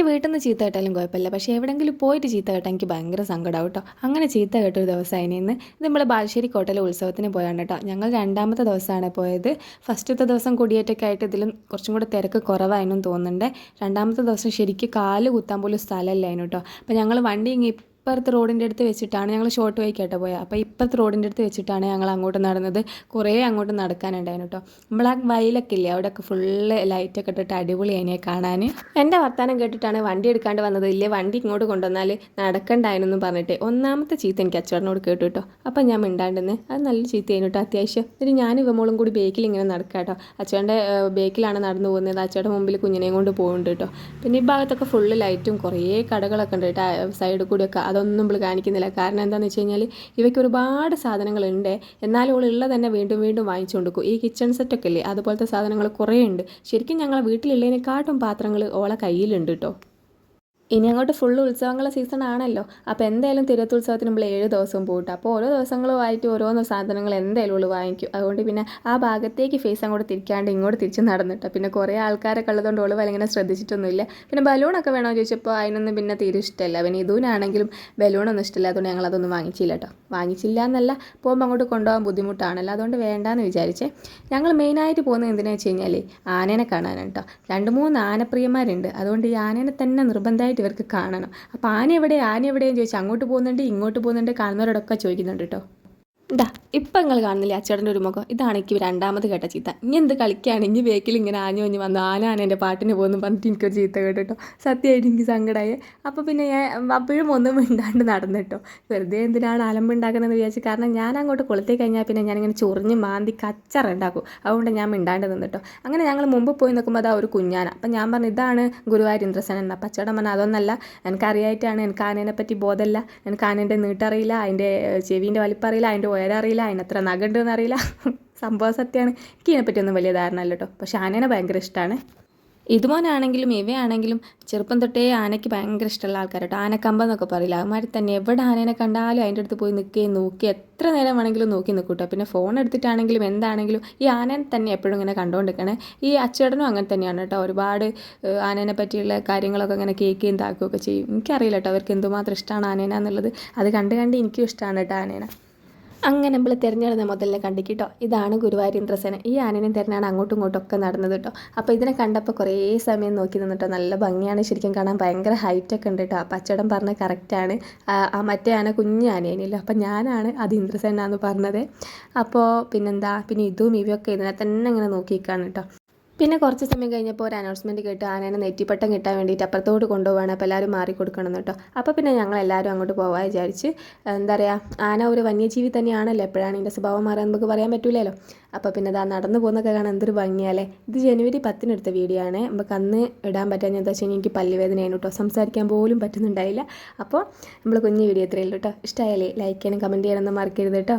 എനിക്ക് വീട്ടിൽ നിന്ന് ചീത്ത കേട്ടാലും കുഴപ്പമില്ല. പക്ഷേ എവിടെയെങ്കിലും പോയിട്ട് ചീത്ത കേട്ടാൽ എനിക്ക് ഭയങ്കര സങ്കടമാവും കേട്ടോ. അങ്ങനെ ചീത്ത കേട്ടൊരു ദിവസം ഇന്ന് ഇത് നമ്മൾ ബാലുശ്ശേരി കോട്ടയിലെ ഉത്സവത്തിന് പോയാണ് കേട്ടോ. ഞങ്ങൾ രണ്ടാമത്തെ ദിവസമാണ് പോയത്. ഫസ്റ്റത്തെ ദിവസം കൊടിയേറ്റൊക്കെ ആയിട്ട് ഇതിലും കുറച്ചും കൂടെ തിരക്ക് കുറവായിരുന്നു തോന്നുന്നുണ്ട്. രണ്ടാമത്തെ ദിവസം ശരിക്കും കാൽ കുത്താൻ പോലും സ്ഥലമല്ലായിരുന്നു കേട്ടോ. അപ്പോൾ ഞങ്ങൾ വണ്ടി ഇങ്ങ് ഇപ്പുറത്ത് റോഡിന്റെ അടുത്ത് വെച്ചിട്ടാണ് ഞങ്ങൾ ഷോർട്ട് വൈക്കായിട്ട് പോയത് അപ്പോൾ ഇപ്പുറത്ത് റോഡിന്റെ അടുത്ത് വെച്ചിട്ടാണ് ഞങ്ങൾ അങ്ങോട്ട് നടന്നത്. കുറേ അങ്ങോട്ട് നടക്കാനുണ്ടായിരുന്നു കേട്ടോ നമ്മൾ ആ വയലൊക്കെ ഇല്ലേ? അവിടെയൊക്കെ ഫുള്ള് ലൈറ്റൊക്കെ ഇട്ടിട്ട് അടിപൊളി അതിനെ കാണാൻ എന്റെ വർത്തമാനം കേട്ടിട്ടാണ് വണ്ടി എടുക്കാണ്ട് വന്നത്. ഇല്ലേ? വണ്ടി ഇങ്ങോട്ട് കൊണ്ടുവന്നാൽ നടക്കണ്ടായിരുന്നു പറഞ്ഞിട്ട്. ഒന്നാമത്തെ ചീത്ത എനിക്ക് അച്ചടനോട് കേട്ടു കേട്ടോ അപ്പം ഞാൻ മിണ്ടാണ്ടെന്ന് അത് നല്ല ചീത്തയായിരുന്നു കേട്ടോ അത്യാവശ്യം. എന്നിട്ട് ഞാൻ ഇവമോളും കൂടി ബേക്കിൽ ഇങ്ങനെ നടക്കാം കേട്ടോ അച്ചോന്റെ ബേക്കിലാണ് നടന്നു പോകുന്നത്. അച്ചയുടെ മുമ്പിൽ കുഞ്ഞിനെയും കൊണ്ട് പോകുന്നുണ്ട് കേട്ടോ പിന്നെ ഈ ഭാഗത്തൊക്കെ ഫുള്ള് ലൈറ്റും കുറേ കടകളൊക്കെ ഉണ്ട് കേട്ടോ സൈഡിൽ കൂടിയൊക്കെ അതൊന്നും നമ്മൾ കാണിക്കുന്നില്ല. കാരണം എന്താണെന്ന് വെച്ച് കഴിഞ്ഞാൽ ഇവയ്ക്ക് ഒരുപാട് സാധനങ്ങളുണ്ട്. എന്നാലും ഉള്ളത് തന്നെ വീണ്ടും വീണ്ടും വാങ്ങിച്ചു കൊടുക്കും ഈ കിച്ചൺ സെറ്റൊക്കെ ഇല്ലേ? അതുപോലത്തെ സാധനങ്ങൾ കുറേ ഉണ്ട്. ശരിക്കും ഞങ്ങളെ വീട്ടിലുള്ളതിനെക്കാട്ടും പാത്രങ്ങൾ ഓളെ കയ്യിലുണ്ട് കേട്ടോ ഇനി അങ്ങോട്ട് ഫുൾ ഉത്സവങ്ങളുടെ സീസൺ ആണല്ലോ. അപ്പോൾ എന്തായാലും തിരുവത്തുത്സവത്തിന് നമ്മൾ ഏഴ് ദിവസവും പോയിട്ട് അപ്പോൾ ഓരോ ദിവസങ്ങളുമായിട്ട് ഓരോന്നോ സാധനങ്ങൾ എന്തായാലും ഉള്ളു വാങ്ങിക്കും. അതുകൊണ്ട് പിന്നെ ആ ഭാഗത്തേക്ക് ഫേസ് അങ്ങോട്ട് തിരിക്കാണ്ട് ഇങ്ങോട്ട് തിരിച്ച് നടന്നിട്ടോ പിന്നെ കുറേ ആൾക്കാരൊക്കെ ഉള്ളതുകൊണ്ട് ഓൾ ഭയങ്കര ശ്രദ്ധിച്ചിട്ടൊന്നുമില്ല. പിന്നെ ബലൂണൊക്കെ വേണോ ചോദിച്ചപ്പോൾ അതിനൊന്നും പിന്നെ തീരെ ഇഷ്ടമല്ല പിന്നെ ഇതുവിനാണെങ്കിലും ബലൂണൊന്നും അതുകൊണ്ട് ഞങ്ങൾ അതൊന്നും വാങ്ങിച്ചില്ല കേട്ടോ വാങ്ങിച്ചില്ല എന്നല്ല പോകുമ്പോൾ അങ്ങോട്ട് കൊണ്ടുപോകാൻ ബുദ്ധിമുട്ടാണല്ലോ. അതുകൊണ്ട് വേണ്ടാന്ന് വിചാരിച്ചേ. ഞങ്ങൾ മെയിനായിട്ട് പോകുന്നത് എന്തിനാണെന്ന് വെച്ച് കഴിഞ്ഞാൽ ആനേനെ കാണാനാണ് കേട്ടോ രണ്ട് മൂന്ന് ആനപ്രിയന്മാരുണ്ട്. അതുകൊണ്ട് ഈ ആനേനെ തന്നെ നിർബന്ധമായിട്ട് ഇവർക്ക് കാണണം. അപ്പോൾ ആന എവിടെ ആന എവിടെയെന്ന് ചോദിച്ചാൽ അങ്ങോട്ട് പോകുന്നുണ്ട് ഇങ്ങോട്ട് പോകുന്നുണ്ട് കാണുന്നവരോടൊക്കെ ചോദിക്കുന്നുണ്ട് കേട്ടോ ഇതാ ഇപ്പം നിങ്ങൾ കാണുന്നില്ലേ അച്ചേട്ടന്റെ ഒരു മുഖം ഇതാണ് എനിക്ക് രണ്ടാമത് കേട്ട ചീത്ത. ഇനി എന്ത് കളിക്കുകയാണ് ഇനി ഇങ്ങനെ ആഞ്ഞു വഞ്ഞ് വന്നു ആന ആന എന്റെ പാട്ടിന് പോകുന്നു പറഞ്ഞിട്ട് എനിക്കൊരു ചീത്ത കേട്ടോ സത്യമായിട്ട് എനിക്ക് സങ്കടമായി അപ്പോൾ പിന്നെ ഞാൻ അപ്പോഴും ഒന്നും മിണ്ടാണ്ട് നടന്നു കേട്ടോ വെറുതെ എന്തിനാണ് അലമ്പുണ്ടാക്കുന്നതെന്ന് വിചാരിച്ചു കാരണം ഞാൻ അങ്ങോട്ട് കൊളുത്തി കഴിഞ്ഞാൽ പിന്നെ ഞാനിങ്ങനെ ചൊറിഞ്ഞ് മാന്തി കച്ചറ ഉണ്ടാക്കും. അതുകൊണ്ട് ഞാൻ മിണ്ടാണ്ട് നിന്നിട്ടോ. അങ്ങനെ ഞങ്ങൾ മുമ്പ് പോയി നോക്കുമ്പോൾ അതാ ഒരു കുഞ്ഞാന. അപ്പം ഞാൻ പറഞ്ഞു ഇതാണ് ഗുരുവായൂർ ഇന്ദ്രസനൻ എന്ന പച്ചടം പറഞ്ഞാൽ അതൊന്നല്ല. എനിക്കറിയായിട്ടാണ്. എനിക്ക് ആനേനെ പറ്റി ബോധമല്ല. എനിക്ക് ആനേന്റെ നീട്ടറിയില്ല. അതിന്റെ ചെവീന്റെ വലിപ്പറിയില്ല. അതിന്റെ ഉയരറിയില്ല അതിനത്ര നഗുണ്ടെന്ന് അറിയില്ല. സംഭവം സത്യമാണ് എനിക്ക് ഇതിനെപ്പറ്റിയൊന്നും വലിയ ധാരണ അല്ല കേട്ടോ പക്ഷെ ആനേനെ ഭയങ്കര ഇഷ്ടമാണ് ഇതുമോനാണെങ്കിലും ഇവയാണെങ്കിലും ചെറുപ്പം തൊട്ടേ ആനയ്ക്ക് ഭയങ്കര ഇഷ്ടമുള്ള ആൾക്കാരട്ടോ. ആനക്കമ്പം എന്നൊക്കെ പറയില്ല അതുമാതിരി തന്നെ എവിടെ ആനേനെ കണ്ടാലും അതിന്റെ അടുത്ത് പോയി നിൽക്കുകയും നോക്കി എത്ര നേരം വേണമെങ്കിലും നോക്കി നിൽക്കും കേട്ടോ. പിന്നെ ഫോൺ എടുത്തിട്ടാണെങ്കിലും എന്താണെങ്കിലും ഈ ആനേനെ തന്നെ എപ്പോഴും ഇങ്ങനെ കണ്ടുകൊണ്ടിരിക്കണേ. ഈ അച്ചേടനും അങ്ങനെ തന്നെയാണ് കേട്ടോ. ഒരുപാട് ആനേനെ പറ്റിയുള്ള കാര്യങ്ങളൊക്കെ ഇങ്ങനെ കേൾക്കുകയും താക്കുകയൊക്കെ ചെയ്യും. എനിക്കറിയില്ല കേട്ടോ അവർക്ക് എന്തുമാത്രം ഇഷ്ടമാണ് ആനേന എന്നുള്ളത്. അത് കണ്ട് കണ്ട് എനിക്കും ഇഷ്ടമാണ് കേട്ടോ ആനേന. അങ്ങനെ നമ്മൾ തിരഞ്ഞെടുത്ത മുതലിനെ കണ്ടിട്ടോ ഇതാണ് ഗുരുവായൂർ ഇന്ദ്രസേന. ഈ ആനനെ തിരഞ്ഞാണ് അങ്ങോട്ടും ഇങ്ങോട്ടും ഒക്കെ നടന്നത് കേട്ടോ അപ്പോൾ ഇതിനെ കണ്ടപ്പോൾ കുറേ സമയം നോക്കി നിന്നിട്ടോ നല്ല ഭംഗിയാണ് ശരിക്കും കാണാൻ. ഭയങ്കര ഹൈറ്റ് ഒക്കെ ഉണ്ട് കേട്ടോ ആ പച്ചടം പറഞ്ഞ കറക്റ്റാണ് ആ മറ്റേ ആന കുഞ്ഞു ആനേനല്ലോ അപ്പം ഞാനാണ് അത് ഇന്ദ്രസേന എന്ന് പറഞ്ഞത്. അപ്പോൾ പിന്നെന്താ? പിന്നെ ഇതും ഇവയൊക്കെ ഇതിനെ തന്നെ ഇങ്ങനെ നോക്കിക്കാണ് കേട്ടോ പിന്നെ കുറച്ച് സമയം കഴിഞ്ഞപ്പോൾ ഒരു അനൗൺസ്മെന്റ് കേട്ട്. ആനേനെ നെറ്റിപ്പട്ടം കിട്ടാൻ വേണ്ടിയിട്ട് അപ്പുറത്തോട്ട് കൊണ്ടുപോവാണ്. അപ്പോൾ എല്ലാവരും മാറി കൊടുക്കണം കേട്ടോ. അപ്പോൾ പിന്നെ ഞങ്ങൾ എല്ലാവരും അങ്ങോട്ട് പോകാൻ വിചാരിച്ച്. എന്താ പറയുക ആന ഒരു വന്യജീവി തന്നെയാണല്ലോ. എപ്പോഴാണ് ഇതിന്റെ സ്വഭാവം മാറാൻ നമുക്ക് പറയാൻ പറ്റില്ലല്ലോ അപ്പോൾ പിന്നെ ഇതാ നടന്നു പോകുന്നൊക്കെ കാണാൻ എന്തൊരു ഭംഗിയാലേ ഇത് ജനുവരി പത്തിനെടുത്ത വീഡിയോ ആണ്. നമുക്ക് അന്ന് ഇടാൻ പറ്റാൻ എന്താ വെച്ചാൽ എനിക്ക് പല്ലുവേദനയാണ് കേട്ടോ. സംസാരിക്കാൻ പോലും പറ്റുന്നുണ്ടായില്ല. അപ്പോൾ നമ്മൾ കുഞ്ഞു വീഡിയോ ഇത്രയുള്ളൂ കേട്ടോ. ഇഷ്ടമായാലേ ലൈക്ക് ചെയ്യാനും കമന്റ് ചെയ്യാനൊന്നും മറക്കരുത് കേട്ടോ.